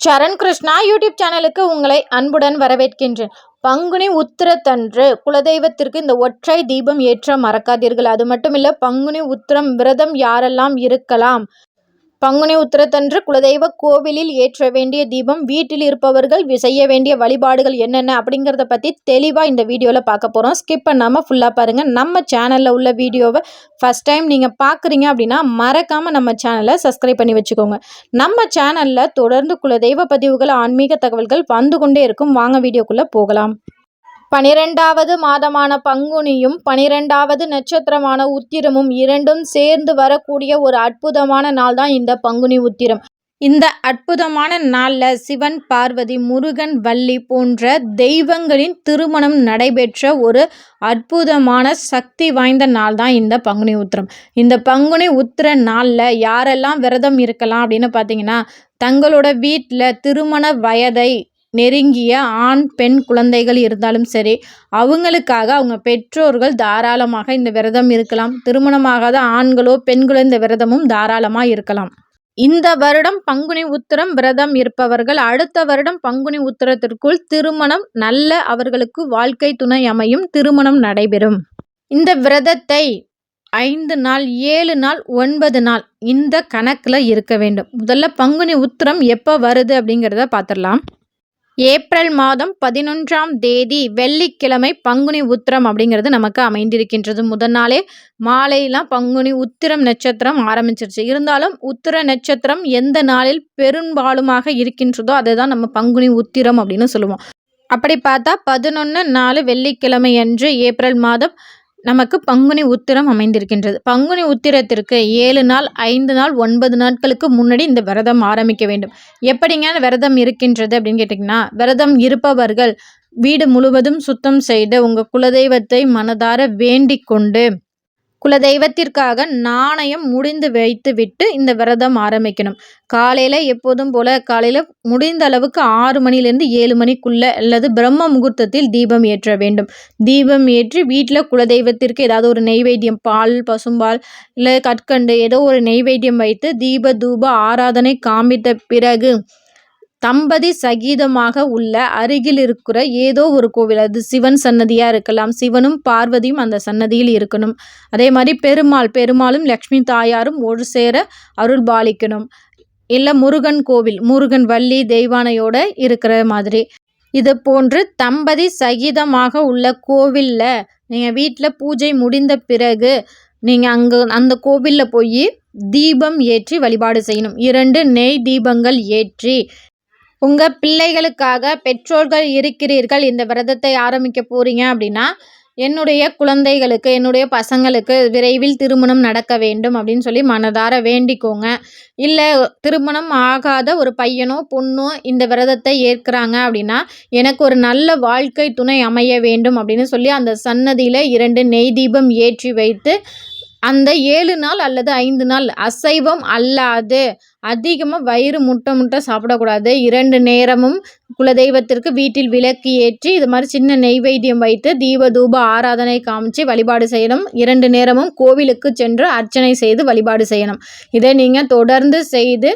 சரண் Krishna YouTube சேனலுக்கு உங்களை அன்புடன் வரவேற்கின்றேன். பங்குனி உத்திரத்தன்று குலதெய்வத்திற்கு இந்த ஒற்றை தீபம் ஏற்ற மறக்காதீர்கள். அது மட்டுமில்ல பங்குனி உத்திரம் விரதம் யாரெல்லாம் இருக்கலாம்? பங்குனி உத்திரத்தன்று குலதெய்வ கோவிலில் ஏற்ற வேண்டிய தீபம் வீட்டில் இருப்பவர்கள் செய்ய வேண்டிய வழிபாடுகள் என்னென்ன அப்படிங்கிறத பற்றி தெளிவாக இந்த வீடியோவில் பார்க்க போகிறோம் ஸ்கிப் பண்ணாமல் ஃபுல்லாக பாருங்கள் நம்ம சேனலில் உள்ள வீடியோவை ஃபஸ்ட் டைம் நீங்கள் பார்க்குறீங்க அப்படின்னா மறக்காமல் நம்ம சேனலை சப்ஸ்கிரைப் பண்ணி வச்சுக்கோங்க. நம்ம சேனலில் தொடர்ந்து குலதெய்வ பதிவுகள் ஆன்மீக தகவல்கள் வந்து கொண்டே இருக்கும். வாங்க வீடியோக்குள்ளே போகலாம். பனிரெண்டாவது மாதமான பங்குனியும் பனிரெண்டாவது நட்சத்திரமான உத்திரமும் இரண்டும் சேர்ந்து வரக்கூடிய ஒரு அற்புதமான நாள் தான் இந்த பங்குனி உத்திரம். இந்த அற்புதமான நாளில் சிவன் பார்வதி முருகன் வள்ளி போன்ற தெய்வங்களின் திருமணம் நடைபெற்ற ஒரு அற்புதமான சக்தி வாய்ந்த நாள் தான் இந்த பங்குனி உத்திரம். இந்த பங்குனி உத்திர நாளில் யாரெல்லாம் விரதம் இருக்கலாம் அப்படின்னு பார்த்தீங்கன்னா தங்களோட வீட்டில் திருமண வயதை நெருங்கிய ஆண் பெண் குழந்தைகள் இருந்தாலும் சரி அவங்களுக்காக அவங்க பெற்றோர்கள் தாராளமாக இந்த விரதம் இருக்கலாம். திருமணமாகாத ஆண்களோ பெண்களோ இந்த விரதமும் தாராளமாக இருக்கலாம். இந்த வருடம் பங்குனி உத்திரம் விரதம் இருப்பவர்கள் அடுத்த வருடம் பங்குனி உத்திரத்திற்குள் திருமணம் நல்ல அவர்களுக்கு வாழ்க்கை துணை அமையும். திருமணம் நடைபெறும். இந்த விரதத்தை ஐந்து நாள் ஏழு நாள் ஒன்பது நாள் இந்த கணக்கில் இருக்க வேண்டும். முதல்ல பங்குனி உத்திரம் எப்போ வருது அப்படிங்கிறத பார்த்துடலாம் ஏப்ரல் மாதம் பதினொன்றாம் தேதி வெள்ளிக்கிழமை பங்குனி உத்திரம் அப்படிங்கிறது நமக்கு அமைந்திருக்கின்றது. முதல் நாளே மாலையெல்லாம் பங்குனி உத்திரம் நட்சத்திரம் ஆரம்பிச்சிருச்சு. இருந்தாலும் உத்திர நட்சத்திரம் எந்த நாளில் பெரும்பாலுமாக இருக்கின்றதோ அதை தான் நம்ம பங்குனி உத்திரம் அப்படின்னு சொல்லுவோம். அப்படி பார்த்தா பதினொன்று நாலு வெள்ளிக்கிழமை அன்று ஏப்ரல் மாதம் நமக்கு பங்குனி உத்திரம் அமைந்திருக்கின்றது. பங்குனி உத்திரத்திற்கு ஏழு நாள் ஐந்து நாள் ஒன்பது நாட்களுக்கு முன்னாடி இந்த விரதம் ஆரம்பிக்க வேண்டும். எப்படிங்க விரதம் இருக்கின்றது அப்படின்னு கேட்டிங்கன்னா விரதம் இருப்பவர்கள் வீடு முழுவதும் சுத்தம் செய்து உங்கள் குலதெய்வத்தை மனதார வேண்டிக் கொண்டு குலதெய்வத்திற்காக நாணயம் முடிந்து வைத்துவிட்டு இந்த விரதம் ஆரம்பிக்கணும். காலையில் எப்போதும் போல் காலையில் முடிந்த அளவுக்கு ஆறு மணிலேருந்து ஏழு மணிக்குள்ளே அல்லது பிரம்ம முகூர்த்தத்தில் தீபம் ஏற்ற வேண்டும். தீபம் ஏற்றி வீட்டில் குலதெய்வத்திற்கு ஏதாவது ஒரு நெய்வேத்தியம் பால் பசும்பால் இல்லை கற்கண்டு ஏதோ ஒரு நெய்வேத்தியம் வைத்து தீப தூப ஆராதனை காண்பித்த பிறகு தம்பதி சகிதமாக உள்ள அருகில் இருக்கிற ஏதோ ஒரு கோவில் அது சிவன் சன்னதியாக இருக்கலாம். சிவனும் பார்வதியும் அந்த சன்னதியில் இருக்கணும். அதே மாதிரி பெருமாள் பெருமாளும் லக்ஷ்மி தாயாரும் ஒரு சேர அருள் பாலிக்கணும். இல்லை முருகன் கோவில் முருகன் வள்ளி தெய்வானையோட இருக்கிற மாதிரி. இது போன்று தம்பதி சகிதமாக உள்ள கோவிலில் நீங்கள் வீட்டில் பூஜை முடிந்த பிறகு நீங்கள் அங்கே அந்த கோவிலில் போய் தீபம் ஏற்றி வழிபாடு செய்யணும். இரண்டு நெய் தீபங்கள் ஏற்றி உங்கள் பிள்ளைகளுக்காக பெற்றோர்கள் இருக்கிறீர்கள் இந்த விரதத்தை ஆரம்பிக்க போகிறீங்க அப்படின்னா என்னுடைய குழந்தைகளுக்கு என்னுடைய பசங்களுக்கு விரைவில் திருமணம் நடக்க வேண்டும் அப்படின்னு சொல்லி மனதார வேண்டிக்கோங்க. இல்லை திருமணம் ஆகாத ஒரு பையனோ பொண்ணோ இந்த விரதத்தை ஏற்கிறாங்க அப்படின்னா எனக்கு ஒரு நல்ல வாழ்க்கை துணை அமைய வேண்டும் அப்படின்னு சொல்லி அந்த சன்னதியில் இரண்டு நெய் தீபம் ஏற்றி வைத்து அந்த ஏழு நாள் அல்லது ஐந்து நாள் அசைவம் அல்லாது அதிகமாக வயிறு முட்டை முட்டை சாப்பிடக்கூடாது. இரண்டு நேரமும் குலதெய்வத்திற்கு வீட்டில் விளக்கு ஏற்றி இது மாதிரி சின்ன நெய்வேத்தியம் வைத்து தீப தூப ஆராதனை காமிச்சு வழிபாடு செய்யணும். இரண்டு நேரமும் கோவிலுக்கு சென்று அர்ச்சனை செய்து வழிபாடு செய்யணும். இதை நீங்கள் தொடர்ந்து செய்து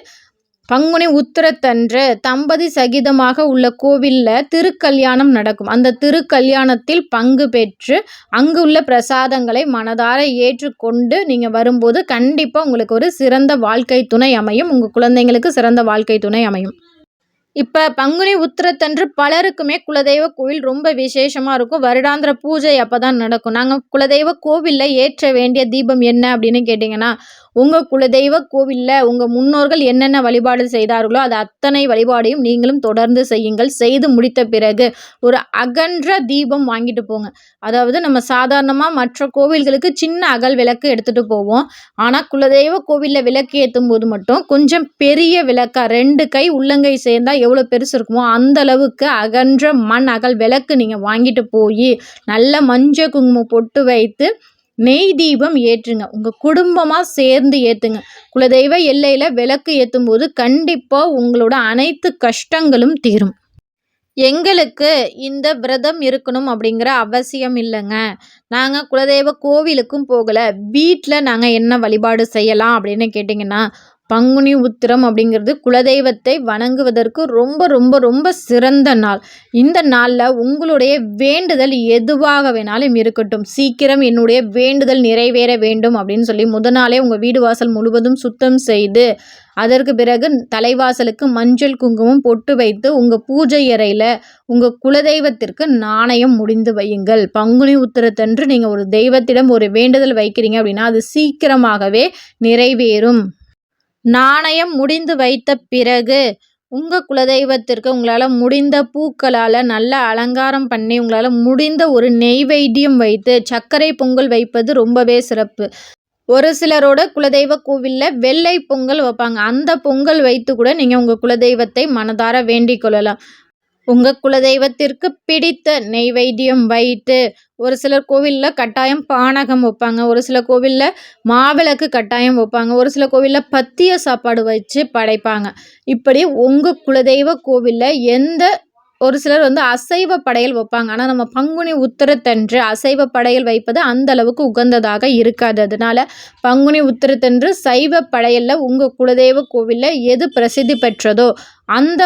பங்குனி உத்திரத்தன்று தம்பதி சகிதமாக உள்ள கோவிலில் திருக்கல்யாணம் நடக்கும். அந்த திருக்கல்யாணத்தில் பங்கு பெற்று அங்கு உள்ள பிரசாதங்களை மனதார ஏற்றுக்கொண்டு நீங்கள் வரும்போது கண்டிப்பாக உங்களுக்கு ஒரு சிறந்த வாழ்க்கை துணை அமையும். உங்கள் குழந்தைங்களுக்கு சிறந்த வாழ்க்கை துணை அமையும். இப்போ பங்குனி உத்திரத்தன்று பலருக்குமே குலதெய்வ கோவில் ரொம்ப விசேஷமாக இருக்கும். வருடாந்திர பூஜை அப்போ தான் நடக்கும். நாங்கள் குலதெய்வ கோவிலில் ஏற்ற வேண்டிய தீபம் என்ன அப்படின்னு கேட்டிங்கன்னா உங்கள் குலதெய்வ கோவிலில் உங்கள் முன்னோர்கள் என்னென்ன வழிபாடு செய்தார்களோ அது அத்தனை வழிபாடையும் நீங்களும் தொடர்ந்து செய்யுங்கள். செய்து முடித்த பிறகு ஒரு அகன்ற தீபம் வாங்கிட்டு போங்க. அதாவது நம்ம சாதாரணமாக மற்ற கோவில்களுக்கு சின்ன அகல் விளக்கு எடுத்துகிட்டு போவோம். ஆனால் குலதெய்வ கோவிலில் விளக்கு ஏற்றும் போது மட்டும் கொஞ்சம் பெரிய விளக்கா ரெண்டு கை உள்ளங்கை சேர்ந்தால் எவ்வளோ பெருசு இருக்குமோ அந்த அளவுக்கு அகன்ற மண் அகல் விளக்கு நீங்கள் வாங்கிட்டு போய் நல்ல மஞ்சள் குங்குமம் பொட்டு வைத்து நெய் தீபம் ஏற்றுங்க. உங்கள் குடும்பமாக சேர்ந்து ஏற்றுங்க குலதெய்வ எல்லையில் விளக்கு ஏற்றும் போது கண்டிப்பாக உங்களோட அனைத்து கஷ்டங்களும் தீரும். எங்களுக்கு இந்த விரதம் இருக்கணும் அப்படிங்கிற அவசியம் இல்லைங்க. நாங்கள் குலதெய்வ கோவிலுக்கும் போகலை. வீட்டில் நாங்கள் என்ன வழிபாடு செய்யலாம் அப்படின்னு கேட்டிங்கன்னா பங்குனி உத்திரம் அப்படிங்கிறது குலதெய்வத்தை வணங்குவதற்கு ரொம்ப ரொம்ப ரொம்ப சிறந்த நாள். இந்த நாளில் உங்களுடைய வேண்டுதல் எதுவாக வேணாலும் இருக்கட்டும். சீக்கிரம் என்னுடைய வேண்டுதல் நிறைவேற வேண்டும் அப்படின்னு சொல்லி முத நாளே உங்கள் வீடு வாசல் முழுவதும் சுத்தம் செய்து அதற்கு பிறகு தலைவாசலுக்கு மஞ்சள் குங்குமம் பொட்டு வைத்து உங்கள் பூஜை அறையில் உங்கள் குலதெய்வத்திற்கு நாணயம் முடிந்து வையுங்கள். பங்குனி உத்திரத்தன்று நீங்கள் ஒரு தெய்வத்திடம் ஒரு வேண்டுதல் வைக்கிறீங்க அப்படின்னா அது சீக்கிரமாகவே நிறைவேறும். நாணயம் முடிந்து வைத்த பிறகு உங்கள் குலதெய்வத்திற்கு உங்களால் முடிந்த பூக்களால் நல்ல அலங்காரம் பண்ணி உங்களால் முடிந்த ஒரு நெய்வேத்தியம் வைத்து சர்க்கரை பொங்கல் வைப்பது ரொம்பவே சிறப்பு. ஒரு சிலரோட குலதெய்வ கோவிலில் வெள்ளை பொங்கல் வைப்பாங்க. அந்த பொங்கல் வைத்து கூட நீங்கள் உங்கள் குலதெய்வத்தை மனதார வேண்டிக் கொள்ளலாம். உங்கள் குலதெய்வத்திற்கு பிடித்த நெய்வேத்தியம் வைத்து ஒரு சிலர் கோவிலில் கட்டாயம் பானகம் வைப்பாங்க ஒரு சில கோவிலில் மாவிளக்கு கட்டாயம் வைப்பாங்க ஒரு சில கோவிலில் பத்திய சாப்பாடு வச்சு படைப்பாங்க. இப்படி உங்கள் குலதெய்வ கோவிலில் எந்த ஒரு சிலர் வந்து அசைவ படையல் வைப்பாங்க. ஆனால் நம்ம பங்குனி உத்திரத்தன்று அசைவ படையல் வைப்பது அந்த அளவுக்கு உகந்ததாக இருக்காது. அதனால பங்குனி உத்திரத்தன்று சைவ படையலில் உங்கள் குலதெய்வ கோவிலில் எது பிரசித்தி பெற்றதோ அந்த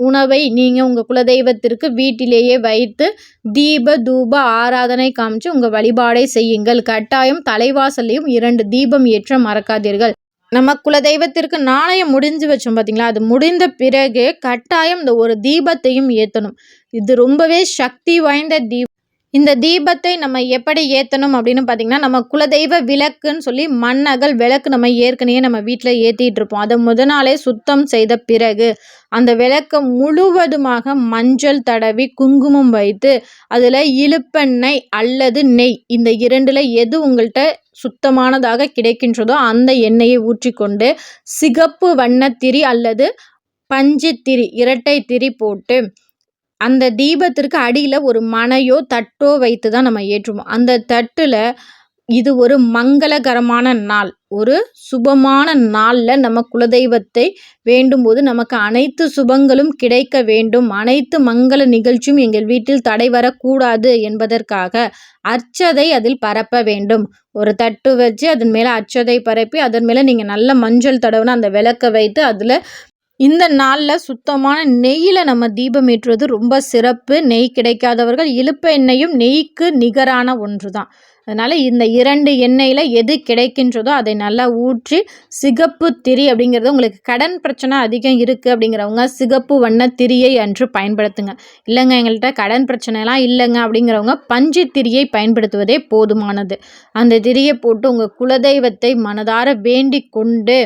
உணவை நீங்கள் உங்கள் குலதெய்வத்திற்கு வீட்டிலேயே வைத்து தீப தூப ஆராதனை காமிச்சு உங்கள் வழிபாடை செய்யுங்கள். கட்டாயம் தலைவாசல்லையும் இரண்டு தீபம் ஏற்ற மறக்காதீர்கள். நம்ம குலதெய்வத்திற்கு நாணயம் முடிஞ்சு வச்சோம் பார்த்தீங்களா அது முடிந்த பிறகு கட்டாயம் இந்த ஒரு தீபத்தையும் ஏற்றணும் இது ரொம்பவே சக்தி வாய்ந்த தீபம். இந்த தீபத்தை நம்ம எப்படி ஏற்றணும் அப்படின்னு பார்த்தீங்கன்னா நம்ம குலதெய்வ விளக்குன்னு சொல்லி மண்ணகல் விளக்கு நம்ம ஏற்கனவே நம்ம வீட்டில் ஏற்றிட்டு இருப்போம். அதை முத நாளே சுத்தம் செய்த பிறகு அந்த விளக்கை முழுவதுமாக மஞ்சள் தடவி குங்குமம் வைத்து அதில் இழுப்பெண்ணெய் அல்லது நெய் இந்த இரண்டில் எது உங்கள்கிட்ட சுத்தமானதாக கிடைக்கின்றதோ அந்த எண்ணெயை ஊற்றிக்கொண்டு சிகப்பு வண்ணத்திரி அல்லது பஞ்சு திரி இரட்டை திரி போட்டு அந்த தீபத்திற்கு அடியில் ஒரு மனையோ தட்டோ வைத்து தான் நம்ம ஏற்றுவோம். அந்த தட்டில் இது ஒரு மங்களகரமான நாள். ஒரு சுபமான நாளில் நம்ம குலதெய்வத்தை வேண்டும்போது நமக்கு அனைத்து சுபங்களும் கிடைக்க வேண்டும். அனைத்து மங்கள நிகழ்ச்சியும் எங்கள் வீட்டில் தடை வரக்கூடாது என்பதற்காக அர்ச்சதை அதில் பரப்ப வேண்டும். ஒரு தட்டு வச்சு அதன் மேலே அச்சதை பரப்பி அதன் மேலே நீங்கள் நல்ல மஞ்சள் தடவுன அந்த விளக்கை வைத்து அதில் இந்த நாளில் சுத்தமான நெய்யில் நம்ம தீபம் ஏற்றுவது ரொம்ப சிறப்பு. நெய் கிடைக்காதவர்கள் இழுப்பு எண்ணெயும் நெய்க்கு நிகரான ஒன்று தான் அதனால் இந்த இரண்டு எண்ணெயில் எது கிடைக்கின்றதோ அதை நல்லா ஊற்றி சிகப்பு திரி அப்படிங்கிறது உங்களுக்கு கடன் பிரச்சனை அதிகம் இருக்குது அப்படிங்கிறவங்க சிகப்பு வண்ண திரியை அன்று பயன்படுத்துங்க. இல்லைங்க எங்கள்கிட்ட கடன் பிரச்சனைலாம் இல்லைங்க அப்படிங்கிறவங்க பஞ்சு திரியை பயன்படுத்துவதே போதுமானது. அந்த திரியை போட்டு உங்கள் குலதெய்வத்தை மனதார வேண்டிக் கொண்டு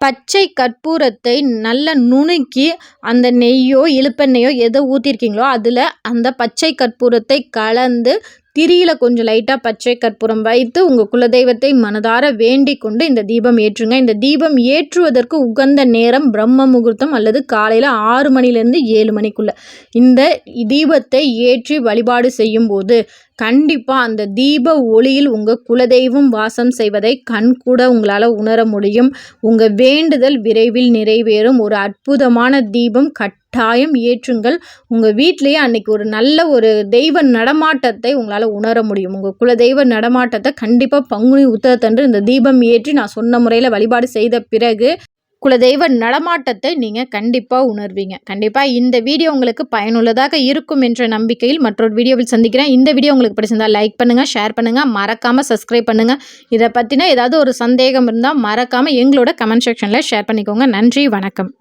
பச்சை கற்பூரத்தை நல்லா நுணுக்கி அந்த நெய்யோ இழுப்பெண்ணெய்யோ எதை ஊற்றிருக்கீங்களோ அதில் அந்த பச்சை கற்பூரத்தை கலந்து திரியில கொஞ்சம் லைட்டாக பச்சை கற்பூரம் வைத்து உங்கள் குலதெய்வத்தை மனதார வேண்டி கொண்டு இந்த தீபம் ஏற்றுங்க. இந்த தீபம் ஏற்றுவதற்கு உகந்த நேரம் பிரம்ம முகூர்த்தம் அல்லது காலையில் ஆறு மணிலேருந்து ஏழு மணிக்குள்ளே. இந்த தீபத்தை ஏற்றி வழிபாடு செய்யும்போது கண்டிப்பாக அந்த தீப ஒளியில் உங்கள் குலதெய்வம் வாசம் செய்வதை கண் கூட உங்களால் உணர முடியும். உங்கள் வேண்டுதல் விரைவில் நிறைவேறும். ஒரு அற்புதமான தீபம் கட்டாயம் ஏற்றுங்கள். உங்கள் வீட்லேயே அன்றைக்கி ஒரு நல்ல ஒரு தெய்வ நடமாட்டத்தை உங்களால் உணர முடியும். உங்கள் குலதெய்வ நடமாட்டத்தை கண்டிப்பாக பங்குனி உத்தரத்தன்று இந்த தீபம் ஏற்றி நான் சொன்ன முறையில் வழிபாடு செய்த பிறகு குலதெய்வ நடமாட்டத்தை நீங்கள் கண்டிப்பாக உணர்வீங்க. கண்டிப்பாக இந்த வீடியோ உங்களுக்கு பயனுள்ளதாக இருக்கும் என்ற நம்பிக்கையில் மற்றொரு வீடியோவில் சந்திக்கிறேன். இந்த வீடியோ உங்களுக்கு பிடிச்சிருந்தால் லைக் பண்ணுங்கள் ஷேர் பண்ணுங்கள் மறக்காமல் சப்ஸ்கிரைப் பண்ணுங்கள் இதை பற்றின ஏதாவது ஒரு சந்தேகம் இருந்தால் மறக்காமல் எங்களோட கமெண்ட் செக்ஷனில் ஷேர் பண்ணிக்கோங்க. நன்றி வணக்கம்.